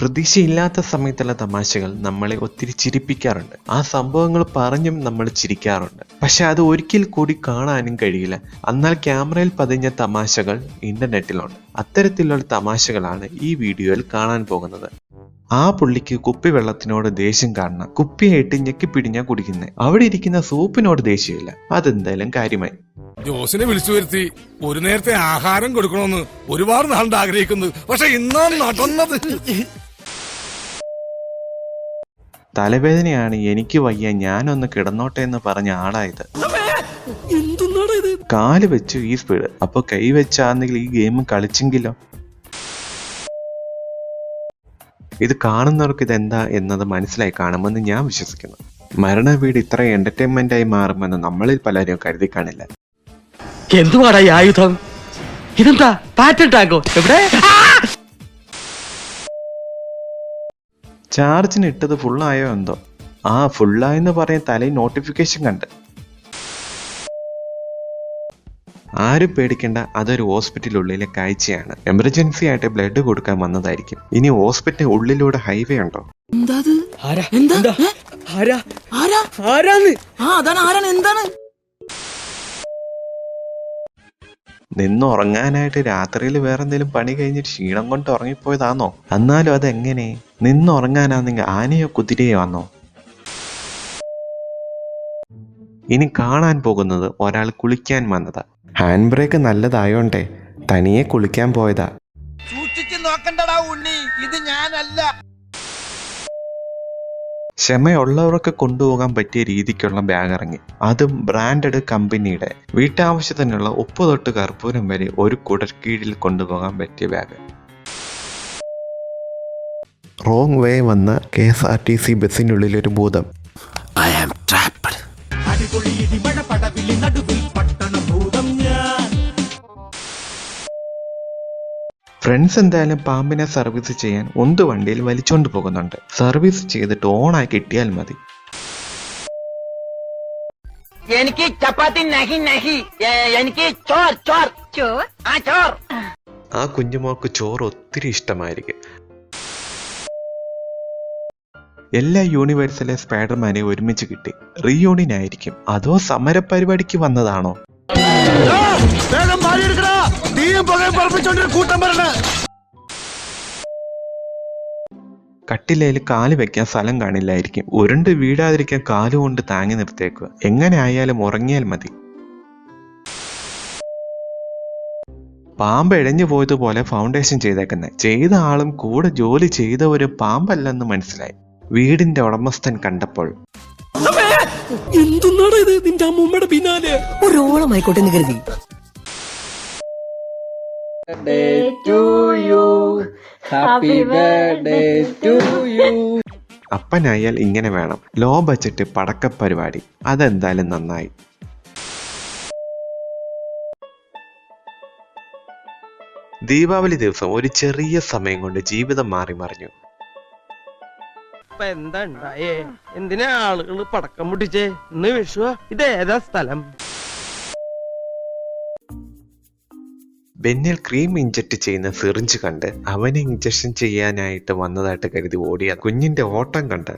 പ്രതീക്ഷയില്ലാത്ത സമയത്തുള്ള തമാശകൾ നമ്മളെ ഒത്തിരി ചിരിപ്പിക്കാറുണ്ട്. ആ സംഭവങ്ങൾ പറഞ്ഞും നമ്മൾ ചിരിക്കാറുണ്ട്. പക്ഷെ അത് ഒരിക്കൽ കൂടി കാണാനും കഴിയില്ല. എന്നാൽ ക്യാമറയിൽ പതിഞ്ഞ തമാശകൾ ഇന്റർനെറ്റിലുണ്ട്. അത്തരത്തിലുള്ള തമാശകളാണ് ഈ വീഡിയോയിൽ കാണാൻ പോകുന്നത്. ആ പുള്ളിക്ക് കുപ്പി വെള്ളത്തിനോട് ദേഷ്യം കാണണം കുപ്പിയായിട്ട് ഞെക്കിപ്പിടിഞ്ഞാ കുടിക്കുന്നത് അവിടെ ഇരിക്കുന്ന സൂപ്പിനോട് ദേഷ്യമില്ല. അതെന്തായാലും കാര്യമായി. ജോസിനെ വിളിച്ചു വരുത്തി ഒരു നേരത്തെ ആഹാരം കൊടുക്കണമെന്ന് ഒരുപാട് നാളുണ്ട് ആഗ്രഹിക്കുന്നത്. പക്ഷെ ഇന്നാണ് നടന്നത്. തലവേദനയാണ് എനിക്ക് വയ്യ ഞാനൊന്ന് കിടന്നോട്ടെ എന്ന് പറഞ്ഞ ആളായത്. കാൽ വെച്ചു ഈ സ്പീഡ് അപ്പൊ കൈ വെച്ചാണെങ്കിൽ ഈ ഗെയിം കളിച്ചെങ്കിലോ? ഇത് കാണുന്നവർക്ക് ഇത് എന്താ എന്നത് മനസ്സിലായി കാണുമെന്ന് ഞാൻ വിശ്വസിക്കുന്നു. മരണ വീട് ഇത്ര എന്റർടൈൻമെന്റ് ആയി മാറുമെന്ന് നമ്മളിൽ പലരും കരുതി കാണില്ല. എന്തുവാടാ ഈ ആയുധം? ഇതെന്താ? പാറ്റൻ ടാങ്കോ എവിടെ? ചാർജിന് ഇട്ടത് ഫുള്ളായോ എന്തോ? ആ ഫുള്ളായെന്ന് പറയാൻ തലയിൽ നോട്ടിഫിക്കേഷൻ കണ്ട്. ആരും പേടിക്കേണ്ട അതൊരു ഹോസ്പിറ്റലുള്ളിലെ കാഴ്ചയാണ്. എമർജൻസി ആയിട്ട് ബ്ലഡ് കൊടുക്കാൻ വന്നതായിരിക്കും. ഇനി ഹോസ്പിറ്റൽ ഉള്ളിലൂടെ ഹൈവേ ഉണ്ടോ? ആരാ? എന്താ? എന്താ? ആരാ? ആരാ? ആരാണ് ആ അതാണ് ആരാണ്? എന്താണ്? നിന്ന് ഉറങ്ങാനായിട്ട് രാത്രിയിൽ വേറെ എന്തെങ്കിലും പണി കഴിഞ്ഞിട്ട് ക്ഷീണം കൊണ്ട് ഉറങ്ങിപ്പോയതാണോ എന്നാലും അതെങ്ങനെ? നിന്ന് നിങ്ങൾ ആനയോ കുതിരയോ ആണോ ഇനി കാണാൻ പോകുന്നത് ഒരാൾ കുളിക്കാൻ വന്നതാ. ഹാൻഡ് ബ്രേക്ക് നല്ലതായോണ്ടേ തനിയെ കുളിക്കാൻ പോയതാ. സൂക്ഷിച്ച് നോക്കണ്ടടാ ഉണ്ണി ഇത് ഞാനല്ല. ക്ഷമയുള്ളവർക്ക് കൊണ്ടുപോകാൻ പറ്റിയ രീതിക്കുള്ള ബാഗ് ഇറങ്ങി അതും ബ്രാൻഡഡ് കമ്പനിയുടെ വീട്ടാവശ്യത്തിനുള്ള ഉപ്പ് തൊട്ട് കർപ്പൂരം വരെ ഒരു കുടക്കീഴിൽ കൊണ്ടുപോകാൻ പറ്റിയ ബാഗ്. റോങ് വേ വന്ന K S R T C ബസ്സിനുള്ളിൽ ഒരു ഭൂതം ഫ്രണ്ട്സ് എന്തായാലും പാമ്പിനെ സർവീസ് ചെയ്യാൻ ഒന്ന് വണ്ടിയിൽ വലിച്ചുകൊണ്ട് പോകുന്നുണ്ട്. സർവീസ് ചെയ്തിട്ട് ഓണായി കിട്ടിയാൽ മതി. എനിക്ക് ചപ്പാത്തി നഹി നഹി. എനിക്ക് ചോർ ചോർ. ചോർ? ആ ചോർ. ആ കുഞ്ഞുമോക്ക് ചോറ് ഒത്തിരി ഇഷ്ടമായിരിക്കും. എല്ലാ യൂണിവേഴ്സിലെ സ്പൈഡർമാനെ ഒരുമിച്ച് കിട്ടി. റീയൂണിയൻ ആയിരിക്കും. അതോ സമരപരിപാടിക്ക് വന്നതാണോ? പുകയും പറപ്പിച്ചോണ്ടൊരു കൂട്ടം പറഞ്ഞ കട്ടിലയിൽ കാൽ വെക്കാൻ സ്ഥലം കാണില്ലായിരിക്കും. ഉരുണ്ട് വീഴാതിരിക്കാൻ കാലുകൊണ്ട് താങ്ങി നിർത്തേക്കുക. എങ്ങനെ ആയാലും ഉറങ്ങിയാൽ മതി. പാമ്പ് ഇഴഞ്ഞു പോയതുപോലെ ഫൗണ്ടേഷൻ ചെയ്തേക്കുന്നത് ചെയ്ത ആളും കൂടെ ജോലി ഒരു പാമ്പല്ലെന്ന് മനസ്സിലായി. വീടിന്റെ ഉടമസ്ഥൻ കണ്ടപ്പോൾ. എന്തുന്നാണ് ഇത്? നിന്റെ അമ്മൂമ്മയുടെ പിന്നാലെ. ഒരോളമായിക്കോട്ടെ എന്ന് കരുതി. ഹാപ്പി ബർത്ത്ഡേ ടു യു അപ്പനായാൽ ഇങ്ങനെ വേണം. ലോ ബജറ്റ് പടക്ക പരിപാടി. അതെന്തായാലും നന്നായി. ദീപാവലി ദിവസം ഒരു ചെറിയ സമയം കൊണ്ട് ജീവിതം മാറി മറിഞ്ഞു. എന്താ ഉണ്ടായേ? എന്തിനാ ആളുകൾ പടക്കം പൊട്ടിച്ചേ? ഇന്ന് വിഷുവാ. ഇത് ഏതാ സ്ഥലം? ബെന്നിൽ ക്രീം ഇഞ്ചക്ട് ചെയ്യുന്ന സിറിഞ്ച് കണ്ട് അവനെ ഇഞ്ചക്ഷൻ ചെയ്യാനായിട്ട് വന്നതായിട്ട് കരുതി ഓടിയ കുഞ്ഞിന്റെ ഓട്ടം കണ്ട്.